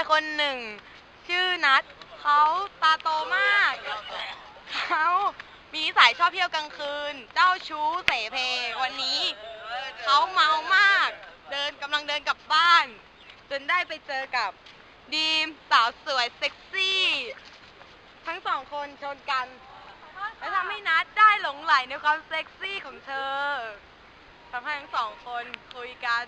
ายคนหนึ่ง ชื่อนัทเขาตาโตมากเขามีสัยชอบเที่ยวกลางคืน เจ้าชู้เสเพวันนี้ เขาเมามาก เดินกำลังเดินกลับบ้าน จนได้ไปเจอกับดีมสาวสวยเซ็กซี่ ทั้งสองคนชนกัน และทำให้นัดได้หลงไหลในความเซ็กซี่ของเธอทำให้ทั้งสองคนคุยกัน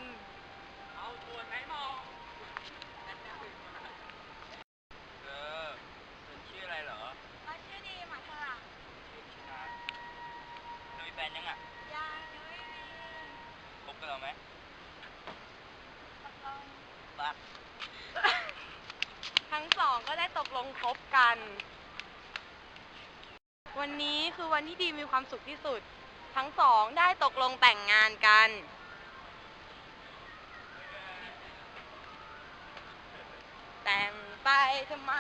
เออคุณชื่ออะไรเหรอ เราชื่อดีมาเธออะ นะเธอมีแฟนยังอะ ยังยังไม่มี คบกับเราไหม ตกลง บ้าทั้งสองก็ได้ตกลงคบกัน วันนี้คือวันที่ดีมีความสุขที่สุด ทั้งสองได้ตกลงแต่งงานกัน แต่งไปทำไม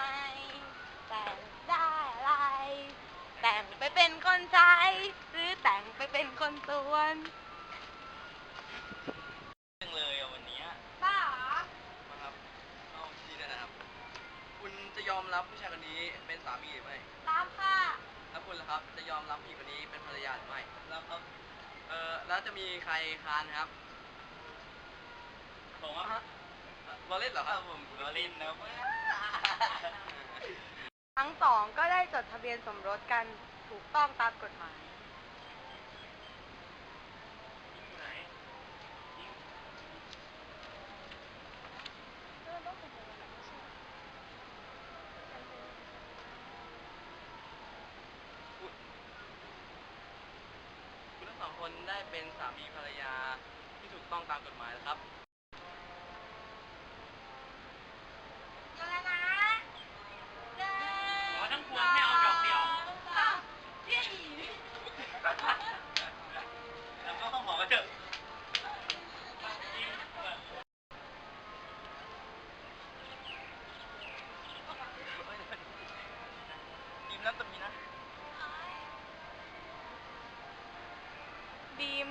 แต่งได้อะไร แต่งไปเป็นคนใช้ หรือแต่งไปเป็นคนตวน จังเลยอะวันเนี้ย บ้าเหรอ มาครับเอาทีนะครับ คุณจะ ยอมรับผู้ชายคนนี้เป็นสามีหรือไม่ รับค่ะแล้วคุณล่ะครับ จะยอมรับผู้หญิงคนนี้เป็นภรรยาหรือไม่เราเอาเออแล้วจะมีใครค้านครับผมว่าฮะเอ่อเราเล่นเหรอคถ้ารับผมเราเล่นนะทั้งสองก็ได้จดทะเบียนสมรสกันถูกต้องตามกฎหมาย ไหน คนได้เป็นสามีภรรยาที่ถูกต้องตามกฎหมายนะครับ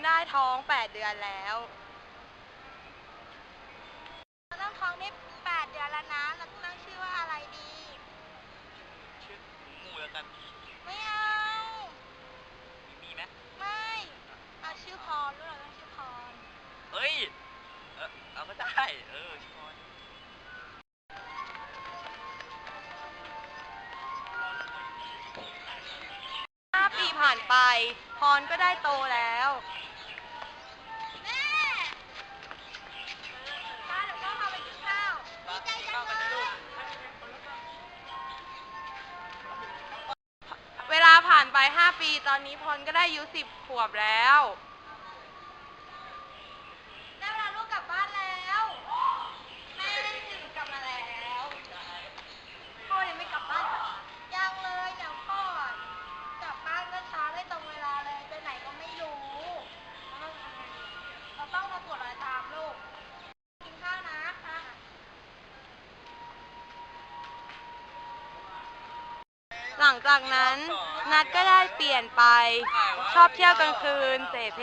ได้ท้องแปดเดือนแล้วตั้งท้องได้แปดเดือนแล้วนะ เราตั้งชื่อว่าอะไรดี ชื่อหมูหมูแล้วกันไม่เอา มีมีไหมไม่ เอาชื่อพรรู้เหรอต้องชื่อพรเฮ้ย เออเอาก็ได้ เออชอนห้าปีผ่านไป พรก็ได้โตแล้ว ไป 5 ปี ตอนนี้พรก็ได้อายุ10 ขวบแล้ว หลังจากนั้นนัดก็ได้เปลี่ยนไป ชอบเที่ยวกลางคืนเสเพ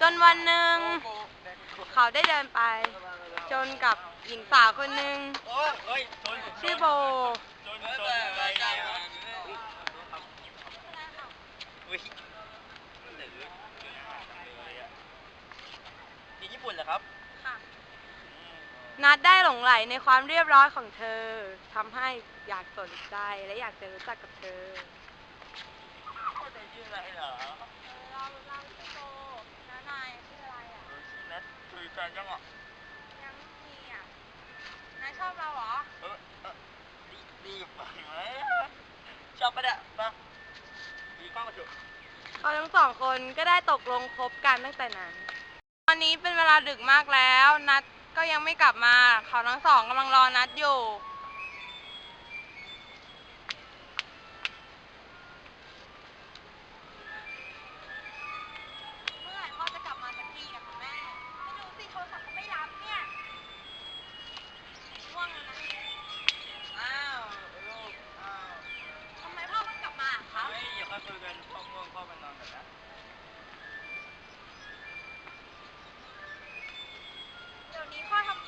จนวันหนึ่งเขาได้เดินไป จนกับหญิงสาวคนหนึ่ง โอ้ยเฮ้ยชน ชื่อโบ ชนชนอะไรเนี่ยอุ้ยหรือเกินอาหารจังเลยอะที่ญี่ปุ่นเหรอครับ นัดได้หลงไหลในความเรียบร้อยของเธอทำให้อยากสนใจและอยากจะรู้จักกับเธอเธอชื่ออะไรเหรอเราเราชื่อโบแล้วนายชื่ออะไรอะเออชื่อนัทคุยแฟนยังอะยังไม่มีอะนายชอบเราเหรอเออเออรีรีบไปไหมชอบปะเนี่ยมาดีข้าวมาเถอะเขาทั้งสองคนก็ได้ตกลงคบกันตั้งแต่นั้น ตอนนี้เป็นเวลาดึกมากแล้วนัด ก็ยังไม่กลับมา เขาทั้งสองกำลังรอนัดอยู่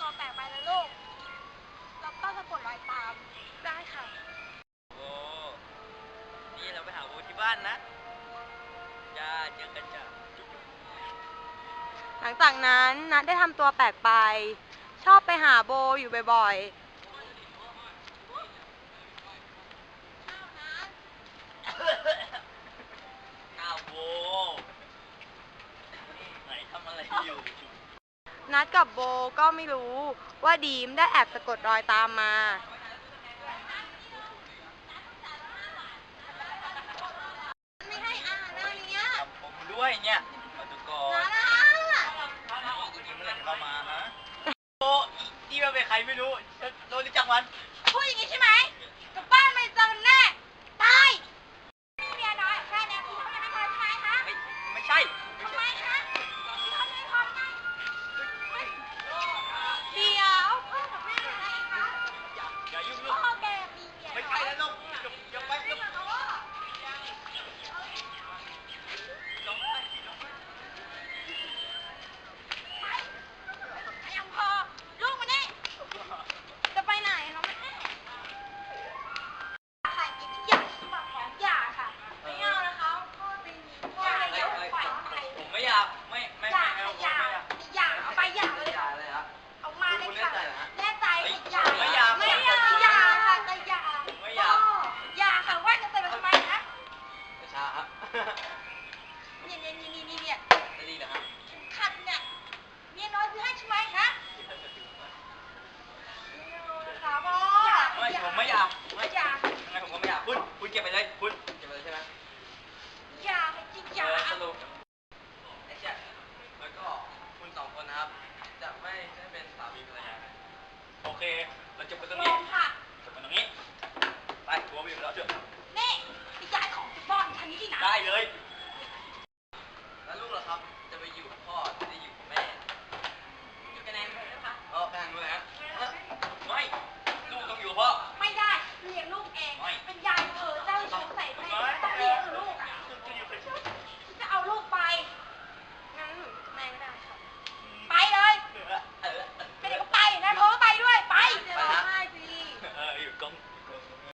ตัวแปลกไปแล้วลูกเราต้องสะกดรอยตาม ได้ค่ะ โอ้นี่เราไปหาโบที่บ้านนะจ้าเจอกันจ้ากหลังจากนั้นนัทได้ทำตัวแปลกไป ชอบไปหาโบอยู่บ่อยๆอ้าวโบนี่ไหนทำอะไรอยู่ นัดกับโบก็ไม่รู้ว่าดีมได้แอบสะกดรอยตามมา ไม่ให้อ่านอะไรเนี้ยทำผมด้วยเนี่ยมาดูก่อนนะอีกทีเมื่อไหร่จะเข้ามาฮะโบอีนี่มันเป็นใครไม่รู้โดนรู้จักมันพูดอย่างนี้ใช่ไหมกลับบ้านไม่เจอแน่ตายนี่เมียน้อยแค่เนี้ยคุณทำไมไม่พอใช่ไหมคะไม่ไม่ใช่ทำไมคะ ไม่อยากไม่ไม่อยาไม่กเอาผมไม่อยากอยากเอาไปอยากเลยอย่าเลยครับเอามาเลยค่ะแน่ใจอฮะแน่ใจอยากไม่อยากไม่อยากอยากค่ะจะอยากไม่อยากอยากค่ะว่าจะเตือนทำไมนะช้าครับเนี่ยเนี่ยเนี่ยเนี่ยเนี่ยจะดีเหรอฮะเข็มขัดเนี่ยเมียน้อยซื้อให้ใช่ไหมฮะสาวบอไม่ผมไม่อยากไม่อยากยังไงผมก็ไม่อยากคุณคุณเก็บไปเลยคุณเก็บไว้ใช่ไหมอยากให้จิ๊กอยากสรุปไอ้แจ็คแล้วก็คุณสองคนนะครับ จะไม่ได้เป็นสามีภรรยากัน โอ เคเราจบกันตรงลนี้งค่ะจบกันตรงนี้ ไปตัวไปอยู่แล้วเถอะนี่พี่ยายของฟุตบอลทันนี้ที่ไหนได้เลยเ